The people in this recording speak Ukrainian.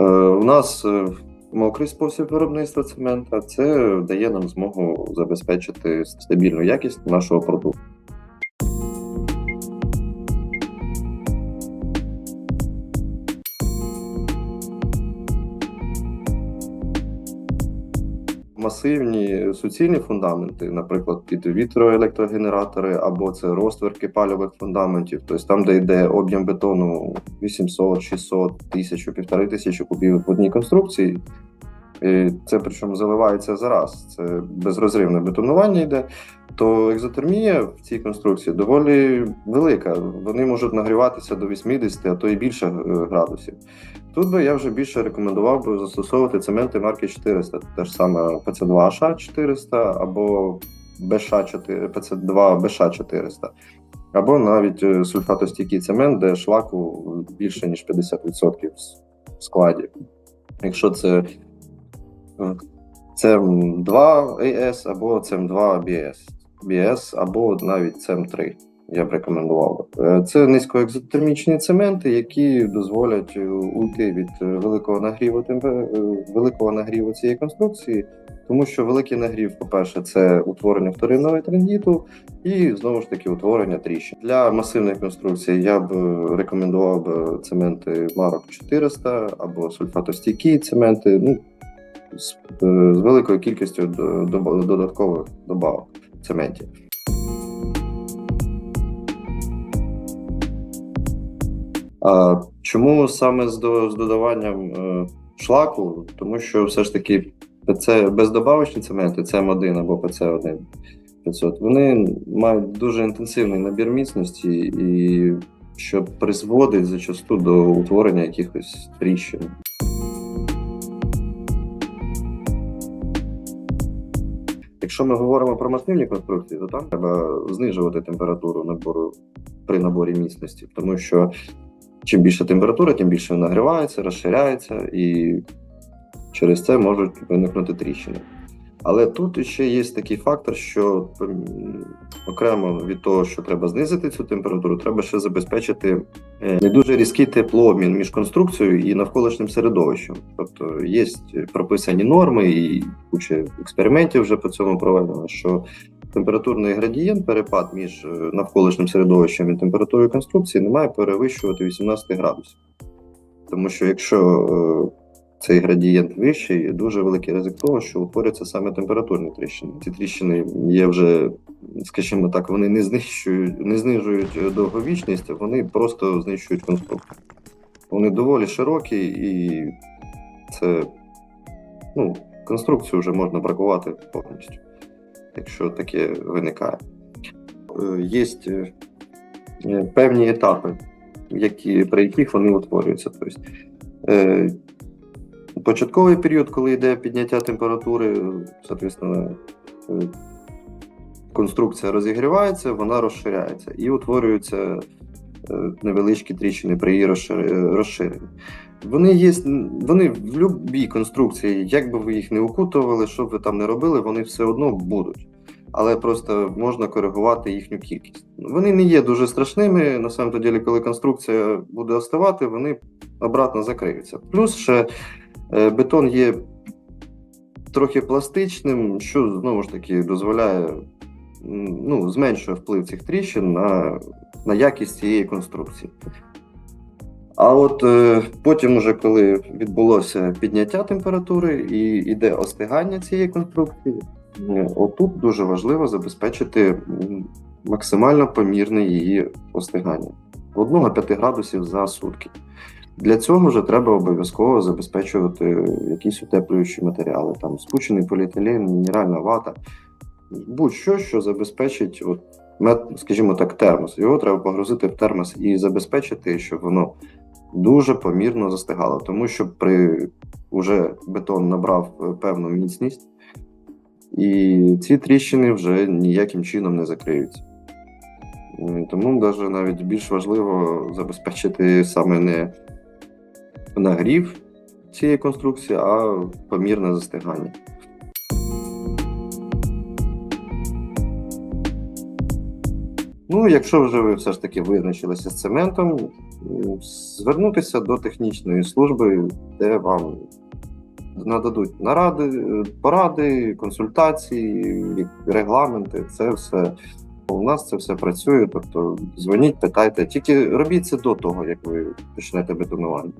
Е, У нас е, мокрий спосіб виробництва цемента. Це дає нам змогу забезпечити стабільну якість нашого продукту. Масивні суцільні фундаменти, наприклад, під вітроелектрогенератори, або це розтверки пальових фундаментів, тобто там, де йде об'єм бетону 800, 600, 1000, півтори тисячі кубів в одній конструкції. І це причому заливається зараз. Це безрозривне бетонування йде. То екзотермія в цій конструкції доволі велика. Вони можуть нагріватися до 80, а то і більше е, градусів. Тут би я вже більше рекомендував би застосовувати цементи марки 400, те ж саме PC2H 400 або BSH PC2 BSH 400, або навіть е, сульфатостійкий цемент, де шлаку більше ніж 50% в складі. Якщо це CM2 AS або CM2 BS, BS або навіть CM3. Я б рекомендував. Е, Це низькоекзотермічні цементи, які дозволять е, уйти від е, великого нагріву великого нагріву цієї конструкції, тому що великий нагрів, по-перше, це утворення вторинного трендіту і знову ж таки утворення тріщин. Для масивної конструкції я б рекомендував цементи марок 400 або сульфатостійкі цементи. Ну, з, е, з великою кількістю до- до- додаткових добавок цементів. А чому саме з, до- з додаванням е, шлаку? Тому що все ж таки це бездобавочні цементи, ЦМ1 або ПЦ1 500, вони мають дуже інтенсивний набір міцності, і що призводить зачасту до утворення якихось тріщин. Якщо ми говоримо про масивні конструкції, то там треба знижувати температуру набору при наборі міцності, тому що чим більше температура, тим більше нагрівається, розширяється, і через це можуть виникнути тріщини. Але тут ще є такий фактор, що окремо від того, що треба знизити цю температуру, треба ще забезпечити не дуже різкий теплообмін між конструкцією і навколишнім середовищем. Тобто є прописані норми і куча експериментів вже по цьому проведено, що температурний градієнт, перепад між е, навколишнім середовищем і температурою конструкції не має перевищувати 18 градусів. Тому що якщо е, цей градієнт вищий, дуже великий ризик того, що утворюються саме температурні тріщини. Ці тріщини є вже, скажімо так, вони не знищують, не знижують е, довговічність, вони просто знищують конструкцію. Вони доволі широкі, і це ну, конструкцію вже можна бракувати повністю, якщо таке виникає. Є певні етапи, які, при яких вони утворюються. Тобто, е, початковий період, коли йде підняття температури, соответственно, е, конструкція розігрівається, вона розширяється і утворюються е, невеличкі тріщини при її розширенні. Вони є, вони в будь-якій конструкції, як би ви їх не укутували, що б ви там не робили, вони все одно будуть. Але просто можна коригувати їхню кількість. Вони не є дуже страшними. На самом деле, коли конструкція буде оставати, вони обратно закриються. Плюс ще е, бетон є трохи пластичним, що знову ж таки дозволяє ну, зменшує вплив цих тріщин на, на якість цієї конструкції. А от е, потім, уже коли відбулося підняття температури і йде остигання цієї конструкції, е, отут дуже важливо забезпечити максимально помірне її остигання 1-5 градусів за сутки. Для цього вже треба обов'язково забезпечувати якісь утеплюючі матеріали, там спучений поліетилен, мінеральна вата, будь-що, що забезпечить, от, скажімо так, термос. Його треба погрузити в термос і забезпечити, щоб воно дуже помірно застигало. Тому що при уже бетон набрав е, певну міцність, і ці тріщини вже ніяким чином не закриються. Тому даже навіть більш важливо забезпечити саме не нагрів цієї конструкції, а помірне застигання. Ну, якщо вже ви все ж таки визначилися з цементом, звернутися до технічної служби, де вам нададуть наради, поради, консультації, регламенти. Це все у нас це все працює. Тобто дзвоніть, питайте. Тільки робіть це до того, як ви почнете бетонування.